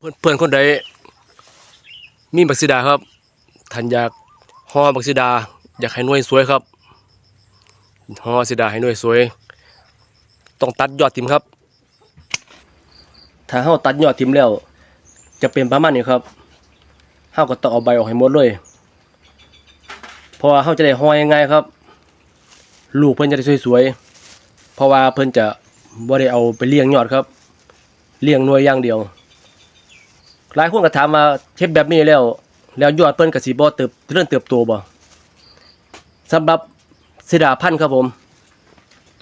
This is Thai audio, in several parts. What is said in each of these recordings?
เพื่อนเพื่อนคนใดมีบักซิดาครับท่านอยากห่อบักซิดา อยากให้หน่วยสวยครับห่อซิดาให้หน่วยสวย ต้องตัดยอดทิมครับ ถ้าเฮาตัดยอดทิมแล้ว จะเป็นประมาณนี้ครับเฮาก็ต้องเอาใบออกให้หมดเลยเพราะว่าเฮาจะได้ห่อยังไงครับ ลูกเพิ่นจะได้สวยๆเพราะว่าเพิ่นจะบ่ได้เอาไปเลี้ยงยอดครับ เลี้ยงหน่วยอย่างเดียว หลายคนก็ถามว่าเฮ็ดแบบนี้แล้ว แล้วยอดเพิ่นก็สิบ่เติบเริญเติบโตบ่สำหรับสิดาพันธุ์ครับผม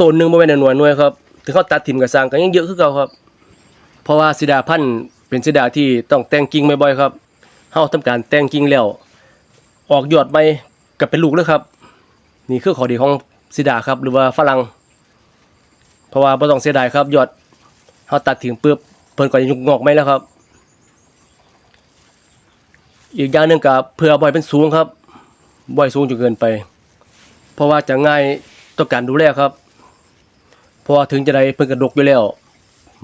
ต้นหนึงบ่แม่นหน่วยหน่วยครับถึงเขาตัดถิ่มก็สร้างก็ยังเยอะคือเก่าครับ เพราะว่าสิดาพันธุ์เป็นสิดาที่ต้องแต่งกิ่งบ่อยๆครับเฮาทำการแต่งกิ่งแล้ว ออกยอดใหม่ก็เป็นลูกเลยครับ นี่คือข้อดีของสิดาครับ หรือว่าฝรั่งเพราะว่าบ่ต้องเสียดายครับยอดเฮาตัดทิ้งปุ๊บเพิ่นก็จะงอกใหม่แล้วครับ อีกอย่างหนึ่งกับเพื่อบ่อยเป็นสูงครับบ่อยสูงจนเกินไป เพราะว่าจะง่ายต่อการดูแลครับพราะว่าถึงจะได้เพิ่นกระดกอยู่แล้ว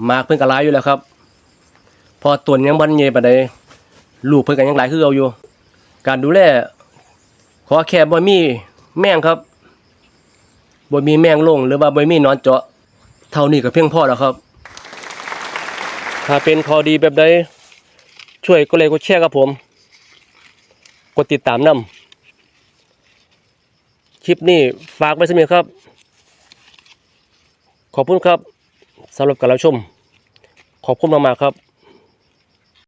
มากเพิ่นก็หลายอยู่แล้วครับ พอต้นยังบ่ใหญ่ปานใดลูกเพิ่นก็ยังหลายคือเอาอยู่ การดูแลขอแค่บ่มีแมงครับบ่มีแมงลงหรือว่าบ่มีนอนเจาะ เท่านี้ก็เพียงพอแล้วครับ ถ้าเป็นข้อดีแบบใดช่วยกดไลค์กดแชร์กับผม กดติดตามนำคลิปนี้ฝากไว้เสมอครับ ขอบคุณครับสำหรับการรับชม ขอบคุณมากๆครับ